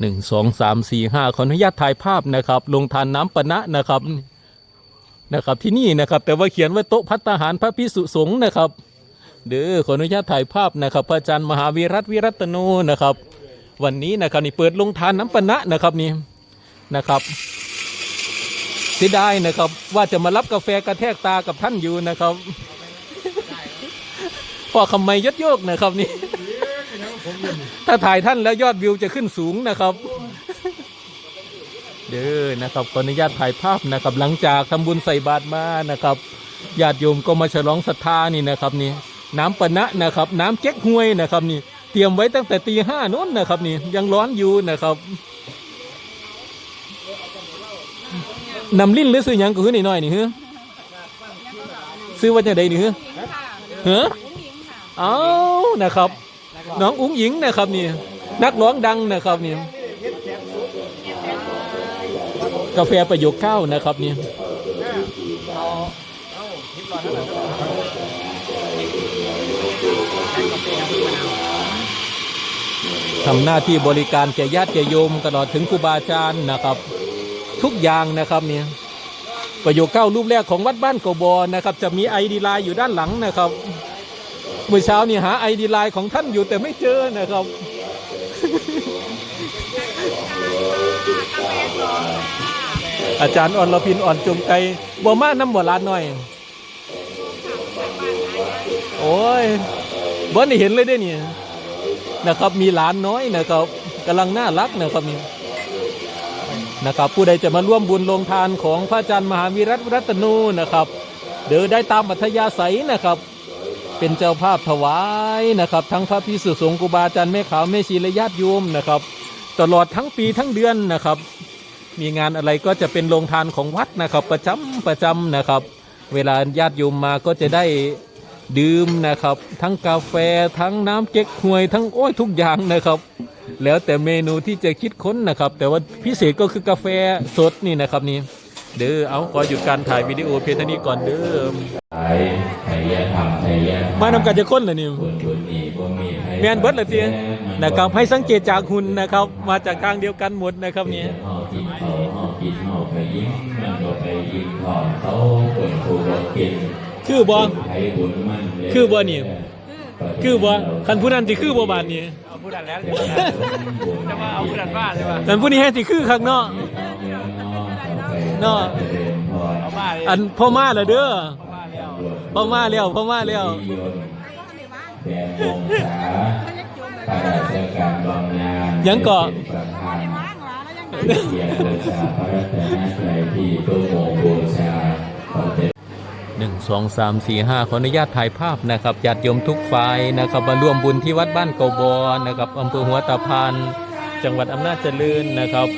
หนึ่งสองสามสี่ห้าขออนุญาตถ่ายภาพนะครับ ลงทานน้ำปะนะนะครับนะครับที่นี่นะครับแต่ว่าเขียนว่าโต๊ะพัตตาหารพระพิสุสงฆ์นะครับเด้อขออนุญาตถ่ายภาพนะครับพระอาจารย์มหาวีรัตวิรัตโนนะครับ วันนี้นะครับนี่เปิดลงทานน้ำปนะนะครับนี่นะครับเสียดายนะครับ ว่าจะมารับกาแฟกระแทกตากับท่านอยู่นะครับพอคำไม่ยดโยกนะครับนี่ ถ้าถ่ายท่านแล้วยอดวิวจะขึ้นสูงนะครับ เด้อนะครับขออนุญาตถ่ายภาพนะครับ หลังจากทำบุญใส่บาตรมานะครับญาติโยมก็มาฉลองศรัทธานี่นะครับนี่น้ำปนะนะครับ น้ำเจ๊กฮวยนะครับนี่ เตรียมไว้ตั้งแต่ตีห้านู้นนะครับนี่ยังร้อนอยู่นะครับนำลิ้นหรือซื้อหยังก็คือนิดหน่อยนี่ฮ้ซื้อว่าจะได้นี่ฮ้เฮ้เอานะครับ น้องอุ้งหญิงนะครับนี่นักร้องดังนะครับนี่กาแฟประโยคเก้านะครับนี่ทำหน้าที่บริการแก่ญาติแก่โยมตลอดถึงครูบาอาจารย์นะครับ ทุกอย่างนะครับเนี่ยประโยคเก้ารูปแรกของวัดบ้านโกบอนะครับ จะมีไอดีไลน์อยู่ด้านหลังนะครับ เมื่อเช้านี่หาไอดีไลน์ของท่านอยู่แต่ไม่เจอนะครับ อาจารย์อ่อนละพินอ่อนจงใจบ่มาน้ำบ่ลานหน่อย โอ้ยบ่ได้เห็นเลยเด้เนี่ยนะครับมีหลานน้อยนะครับกำลังน่ารักนะครับนี่นะครับ ผู้ใดจะมาร่วมบุญลงทานของพระอาจารย์มหาวิรัตรัตนูนะครับ เดินได้ตามอัธยาศัยนะครับ เป็นเจ้าภาพถวายนะครับ ทั้งพระพิสุสงฆ์ครูบาอาจารย์แม่ขาวแม่ชีและญาติโยมนะครับ ตลอดทั้งปีทั้งเดือนนะครับ มีงานอะไรก็จะเป็นโรงทานของวัดนะครับ ประจำประจำนะครับ เวลาญาติโยมมาก็จะได้ดื่มนะครับ ทั้งกาแฟทั้งน้ำเก๊กฮวยทั้งโอ้ยทุกอย่างนะครับ แล้วแต่เมนูที่จะคิดค้นนะครับ แต่ว่าพิเศษก็คือกาแฟสดนี่นะครับนี่ เด้อเอาขอหยุดการถ่ายวิดีโอเพียงเท่านี้ก่อนเด้อไทยไทยธรรมไทยธรรมมานำกันจะค้นเลยนี่บุญบุญมีบุญมีไทยแมนเบิร์ดเลยทีนะครับให้สังเกตจากหุ่นนะครับ มาจากทางเดียวกันหมดนะครับนี่ห่อกินเขาห่อกินห่อไปยิ้มมันก็ไปยิ้มทอนเขาคนครูบอกกินคือบ่ไทยบุญมันเลยคือบ่นี่คือบ่คันผู้นั้นที่คือบ่บานนี้เอาผู้ดันแล้วใช่ไหมจะมาเอาผู้ดันบ้าใช่ไหมคันผู้นี้ให้ที่คือข้างนอก เนาะเอาบ้าเลยอันพ่อมาแล้วเด้อบ้าแล้วพ่อมาแล้วพ่อมาแล้วแดงวงศาข้าราชการบำนาญยังเกาะป็นประธานเกียรติบูชาพระรัตนตรัยที่ตู้โมงบูชาขอเจริญหนึ่งสองสามสี่ห้าขออนุญาตถ่ายภาพนะครับญาติโยมทุกฝ่ายนะครับมาร่วมบุญที่วัดบ้านเกาบอนะครับอำเภอหัวตาพานจังหวัดอำนาจเจริญนะครับ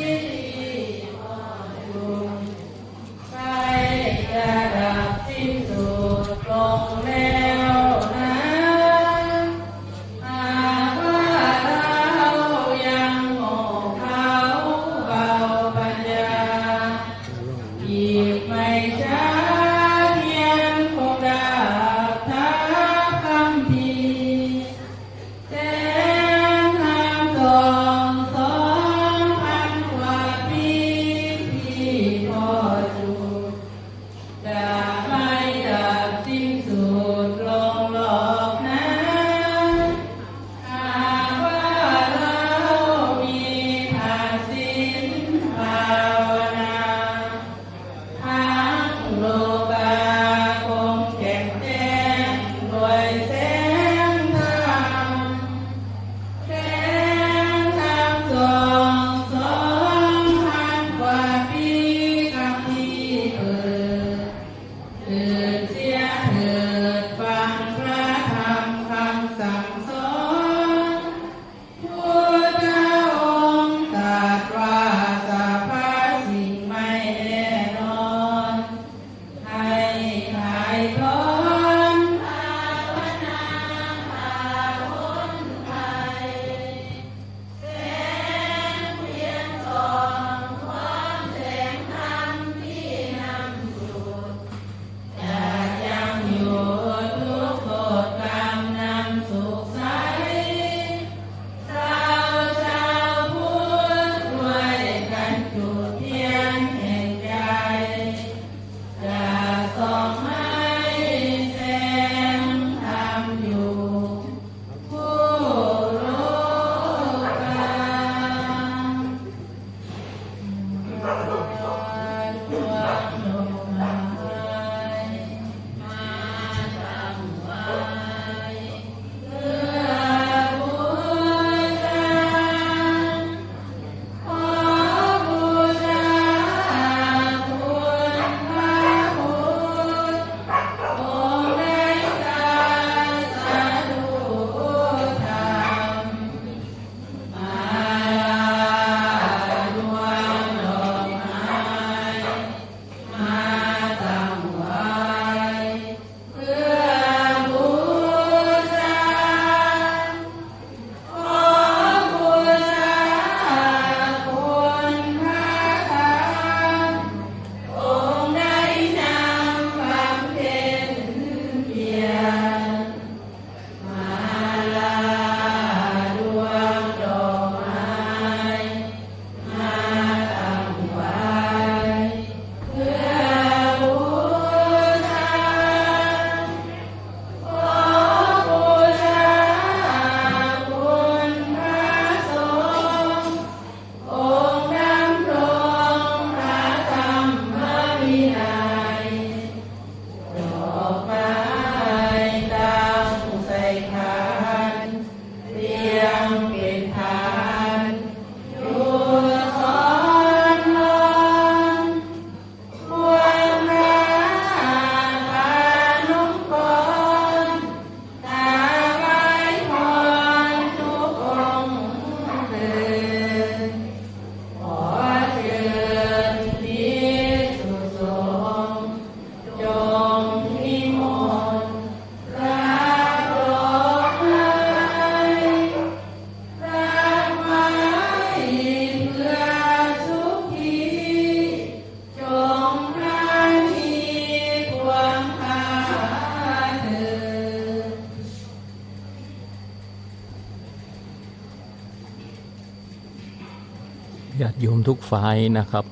โยมทุกฝ่ายนะครับ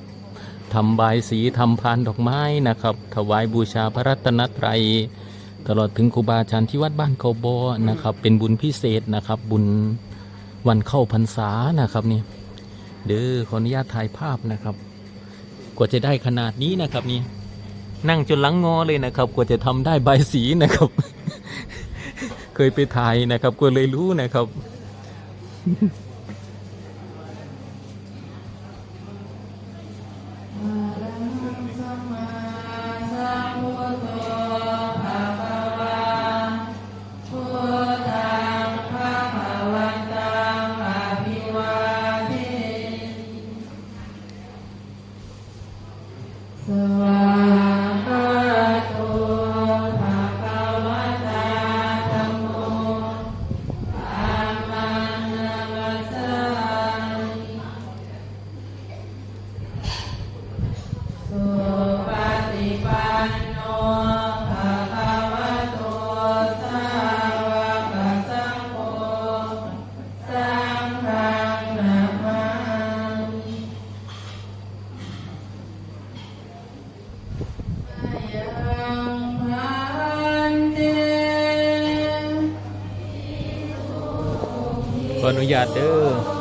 ทำบายสีทำพานดอกไม้นะครับ ถวายบูชาพระรัตนตรัย ตลอดถึงครูบาอาจารย์ที่วัดบ้านเขาบอนะครับ เป็นบุญพิเศษนะครับ บุญวันเข้าพรรษานะครับนี่เด้อขออนุญาตถ่ายภาพนะครับ กว่าจะได้ขนาดนี้นะครับนี่นั่งจนหลังงอเลยนะครับ กว่าจะทำได้ใบายสีนะครับ เคยไปถ่ายนะครับก็เลยรู้นะครับ อนุญาตเด้อ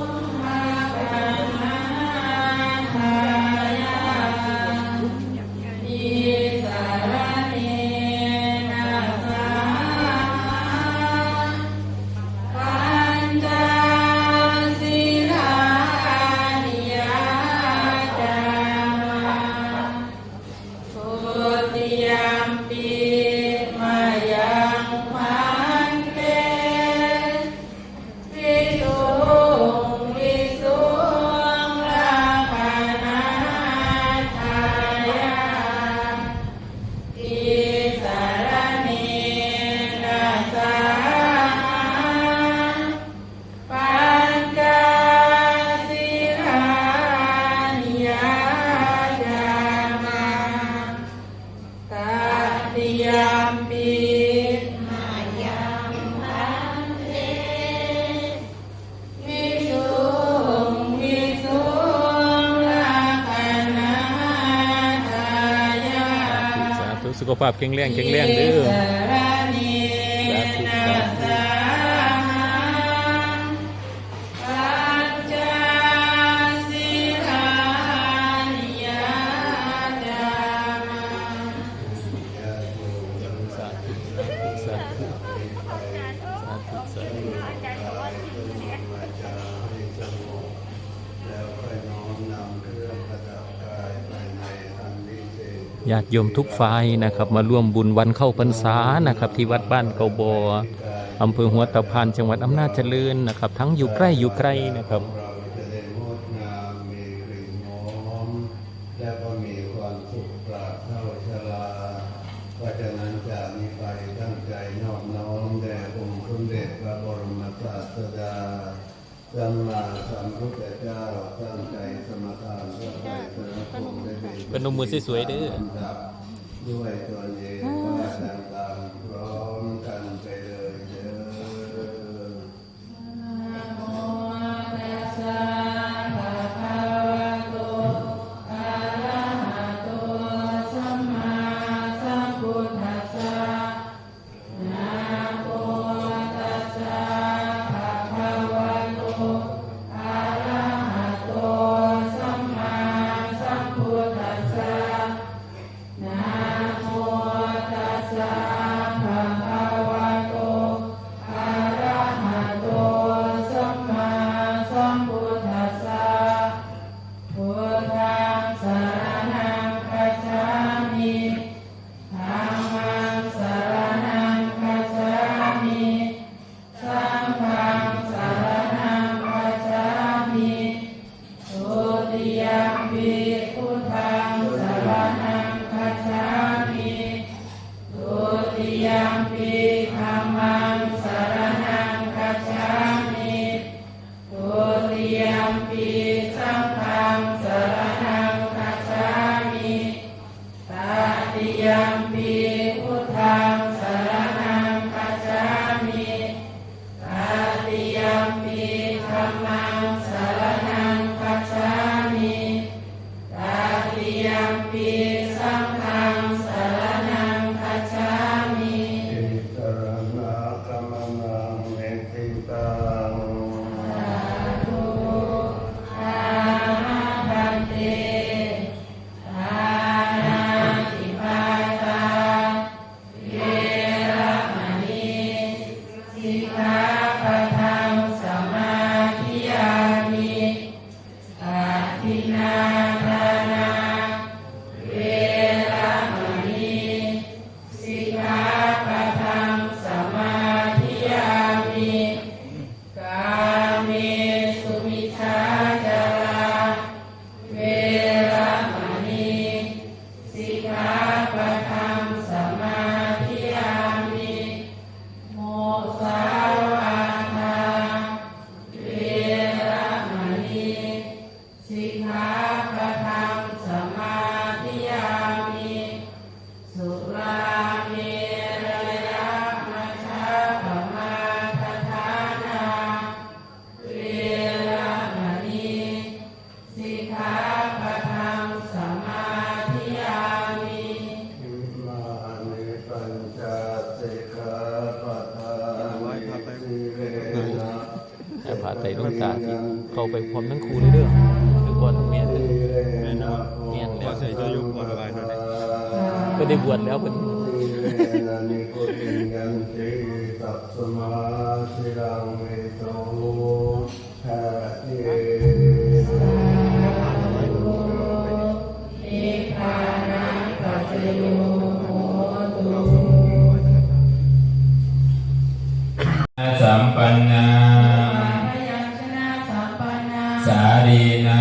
ธุสุขภาพแข็งแรงแข็งแรงเด้อ ญาติโยมทุกฝ่ายนะครับ มาร่วมบุญวันเข้าพรรษานะครับ ที่วัดบ้านเกาบออำเภอหัวตะพานจังหวัดอำนาจเจริญนะครับ ทั้งอยู่ใกล้อยู่ไกลนะครับ สวยๆเด้อด้วยตัว ไปพร้อมทั้งครูเด้อคือบวชทั้เมียเด้อเมียนแล้อวใส่เจ้ายู่พอระบายหน่อยได้ ก็ได้บวชแล้วเห็น สารีนา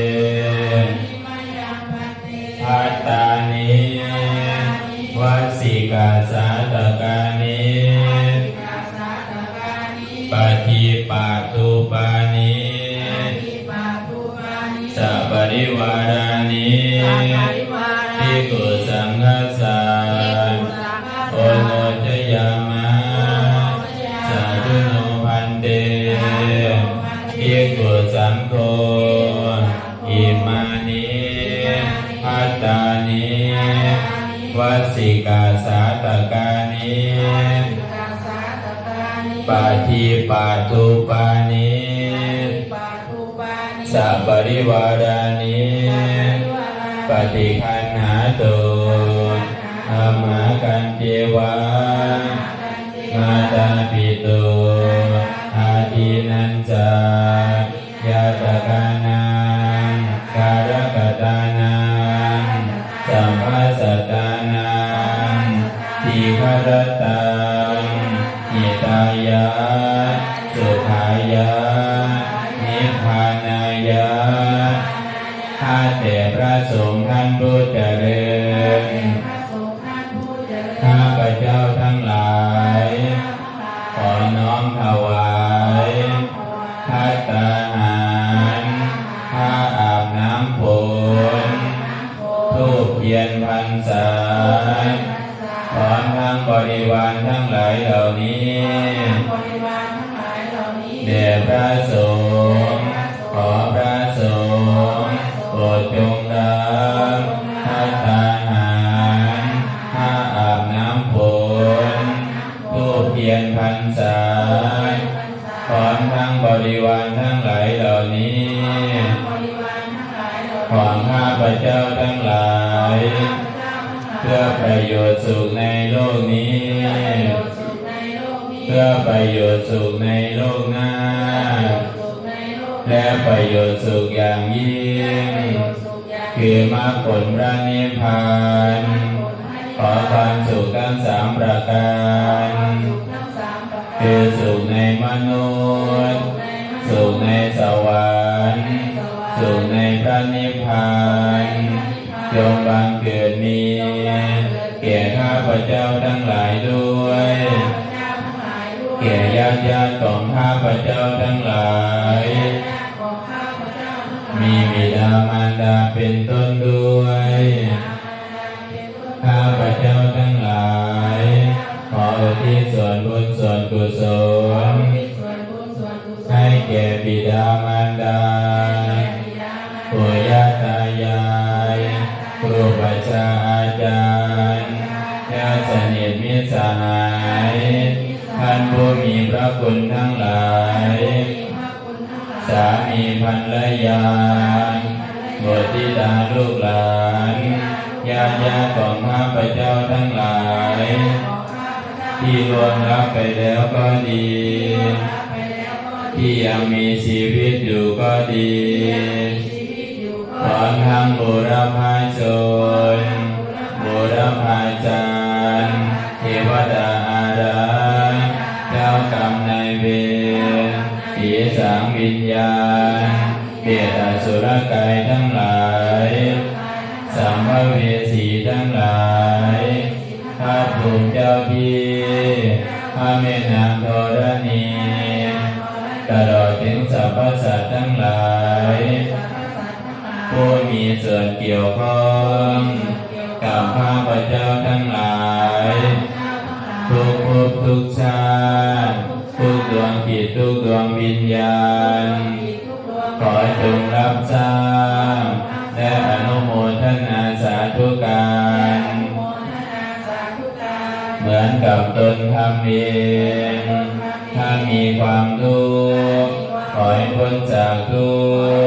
ภิปัตุปานิสัพปริวารานิปฏิคันหาตุธรรมกันเจวะมาตาปิตุอาทินันจายาตะกันารทั้งบริวารทั้งหลายเหล่านี้เด่พระสงฆ์ขอพระสงฆ์โปรดจงรับท่าทานหารห้าอาบน้ำฝนทูบเทียนพันสาพร้อมทั้งบริวารทั้งหลายเหล่านี้ ของข้าพระเจ้าทั้งหลาย เพื่อประโยชน์สุขในโลกนี้ เพื่อประโยชน์สุขในโลกหน้า และประโยชน์สุขอย่างยิ่ง คือมรรคผลพระนิพพาน ขอความสุขทั้งสามประการคือสุขในมนุษย์ สุขในสวรรค์ สุขในพระนิพพานจงบังเกิดนี้ แก่ข้าพเจ้าทั้งหลายด้วยเก่ญาติญาติของข้าพเจ้าทั้งหลาย มีบิดามารดาเป็นต้นด้วย ข้าพเจ้าทั้งหลาย ขอที่ส่วนบุญส่วนกุศลให้แก่บิดามารดาปู่ย่าตายายครูบาอาจารย์ สหายท่านผู้มีพระคุณทั้งหลาย สามีภรรยาบุตรธิดาลูกหลานญาติญาติของข้าพเจ้าทั้งหลาย ที่ล่วงรับไปแล้วก็ดี ที่ยังมีชีวิตอยู่ก็ดีพร้อมทั้งบุรพาชนบุรพาจารย์เท วดาอารักษ์เจ้ากรรมนายเวรผีสางวิญญาณเปรตอสุรกายทั้งหลายสัมภเวสีทั้งหลายพระภูมิเจ้าที่พระแม่นางธรณีตลอดถึงสรรพสัตว์ทั้งหลายผู้มีส่วนเกี่ยวข้องกับข้าพเจ้าทั้งหลาย ทุกภพทุกชาติทุกดวงจิตทุกดวงวิญญาณ ขอจงรับทราบและอนุโมทนาสาธุการ เหมือนกับตนทำเองถ้ามีความทุกข์ขอให้พ้นจากทุ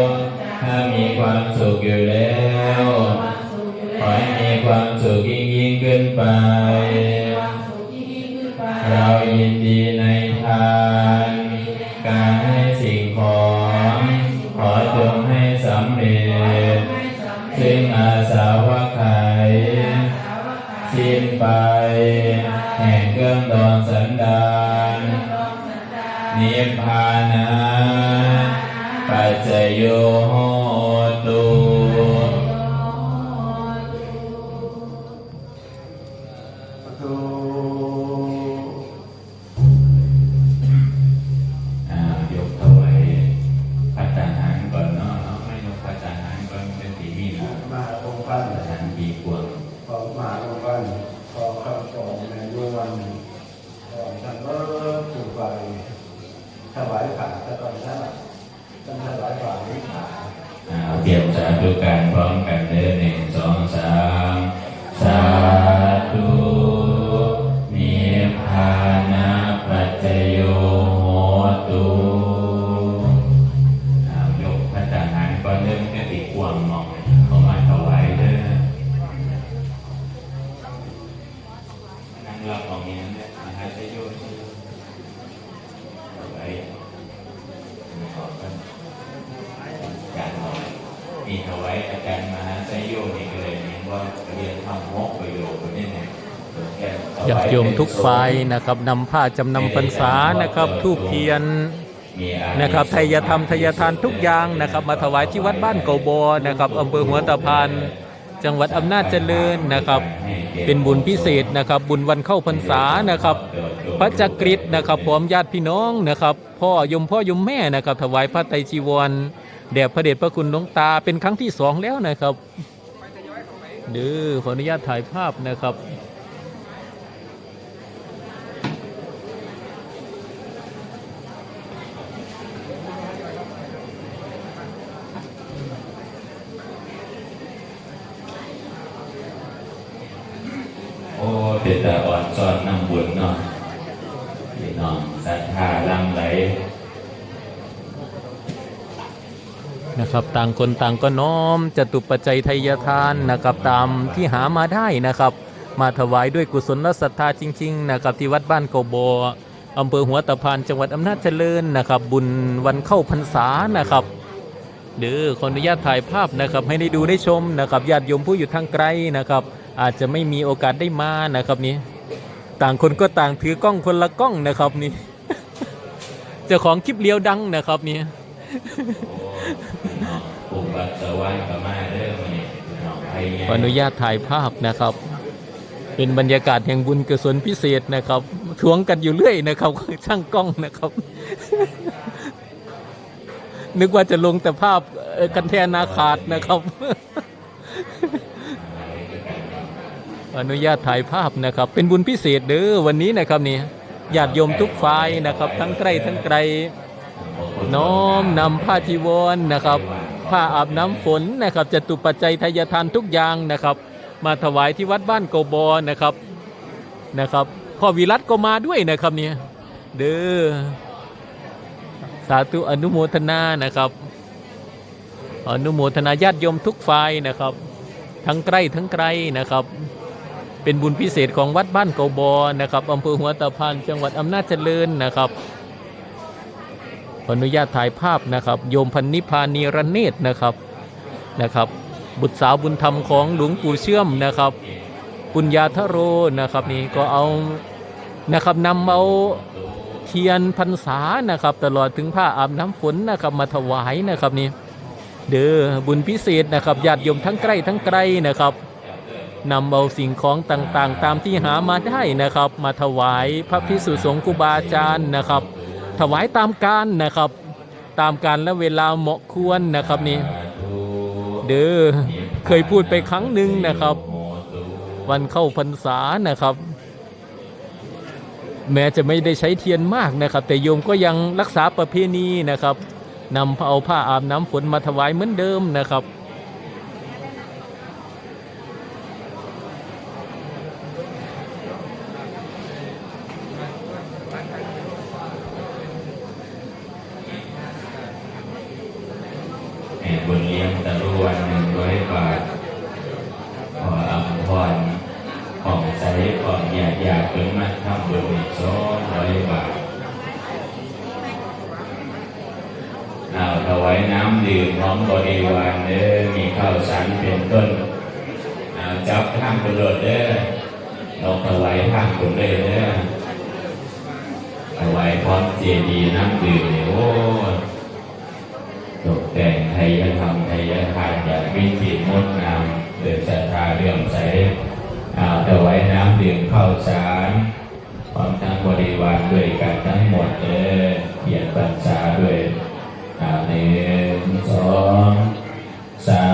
กข์ถ้ามีความสุขอยู่แล้ว ขอให้มีความสุขยิ่งยิ่งขึ้นไป เรายินดีในทานการให้สิ่งของ ขอจงให้สำเร็จ ซึ่งอาสาวะไขยสิ้นไป แห่งเครื่องดองสันดานนิพพานะปัจจโยโหตุตู การพร้อม ติโยมทุกฝ่ายนะครับนำผ้าจำนำพรรษานะครับทูบเทียนมีอานะครับไทยธรรมไทยทานทุกอย่างนะครับ มาถวายที่วัดบ้านเกาบอนะครับอำเภอหัวตะพานจังหวัดอำนาจเจริญนะครับ เป็นบุญพิเศษนะครับ บุญวันเข้าพรรษานะครับ พระจักริดนะครับพร้อมญาติพี่น้องนะครับ พ่อยมพ่อยมแม่นะครับ ถวายพระไตรจีวรแด่พระเดชพระคุณหลวงตาเป็นครั้งที่สองแล้วนะครับเด้อขออนุญาตถ่ายภาพนะครับ โอ้เป็นแต่อ่อนซ้อนน้ำบุญเนาะพี่น้องศรัทธาลังไหล นะครับต่างคนต่างก็น้อมจตุปัจจัยไทยทานนะครับตามที่หามาได้นะครับ มาถวายด้วยกุศลและศรัทธาจริง ๆ นะครับ ที่วัดบ้านโกโบอำเภอหัวตะพานจังหวัดอำนาจเจริญนะครับ บุญวันเข้าพรรษานะครับเด้อขออนุญาตถ่ายภาพนะครับ ให้ได้ดูได้ชมนะครับญาติโยมผู้อยู่ทางไกลนะครับ อาจจะไม่มีโอกาสได้มานะครับนี่ต่างคนก็ต่างถือกล้องคนละกล้องนะครับนี่เจ้าของคลิปเลี้ยวดังนะครับนี้ ปุ่มวัดสวรรค์ก็มาเด้อมานี่พี่น้องไทยขออนุญาตถ่ายภาพนะครับ เป็นบรรยากาศแห่งบุญกุศลพิเศษนะครับทวงกันอยู่เรื่อยนะครับช่างกล้องนะครับ นึกว่าจะลงแต่ภาพกันแทนาขาดนะครับอนุญาตถ่ายภาพนะครับ เป็นบุญพิเศษเด้อวันนี้นะครับนี่ญาติโยมทุกฝ่ายนะครับ ทั้งใกล้ทั้งไกล น้อมนำผ้าจีวรนะครับ ผ้าอาบน้ำฝนนะครับจตุปัจจัยทายทานทุกอย่างนะครับ มาถวายที่วัดบ้านโกบอนะครับนะครับพ่อวิรัตก็มาด้วยนะครับเนี่ยเด้อสาธุอนุโมทนานะครับ อนุโมทนาญาติโยมทุกฝ่ายนะครับ ทั้งใกล้ทั้งไกลนะครับ เป็นบุญพิเศษของวัดบ้านโกบอนะครับอำเภอหัวตะพานจังหวัดอำนาจเจริญนะครับ ขออนุญาตถ่ายภาพนะครับ โยมพันนิพานีรเนตรนะครับนะครับ บุตรสาวบุญธรรมของหลวงปู่เชื่อมนะครับ ปุญญาทโรนะครับนี่ก็เอานะครับนำเอาเทียนพรรษานะครับ ตลอดถึงผ้าอาบน้ำฝนนะครับมาถวายนะครับนี่เด้อบุญพิเศษนะครับญาติโยมทั้งใกล้ทั้งไกลนะครับนำเอาสิ่งของต่างๆ ตามที่หามาได้นะครับ มาถวายพระพิสุสงฆ์ครูบาอาจารย์นะครับ ถวายตามการนะครับ ตามการและเวลาเหมาะควรนะครับนี่เด้อเคยพูดไปครั้งหนึ่งนะครับ วันเข้าพรรษานะครับ แม้จะไม่ได้ใช้เทียนมากนะครับ แต่โยมก็ยังรักษาประเพณีนะครับนำเอาผ้าอาบน้ำฝนมาถวายเหมือนเดิมนะครับ ดื่มพร้อมบริวารเด้อมีข้าวสารเป็นต้นจับข้างกุโลดเด้อเราถวายข้างกุเลยเด้อถวายพร้อมเจดีย์น้ำดื่มเนี่ยโอ้ตกแต่งไทยธรรมไทยทานอย่างวิจิตรงดงามเดินศรัทธาเรื่องใสถวายน้ำดื่มข้าวสารพร้อมทั้งบริวารด้วยกันทั้งหมดเออเขียนปัญชาด้วย หนึ่งสองสาม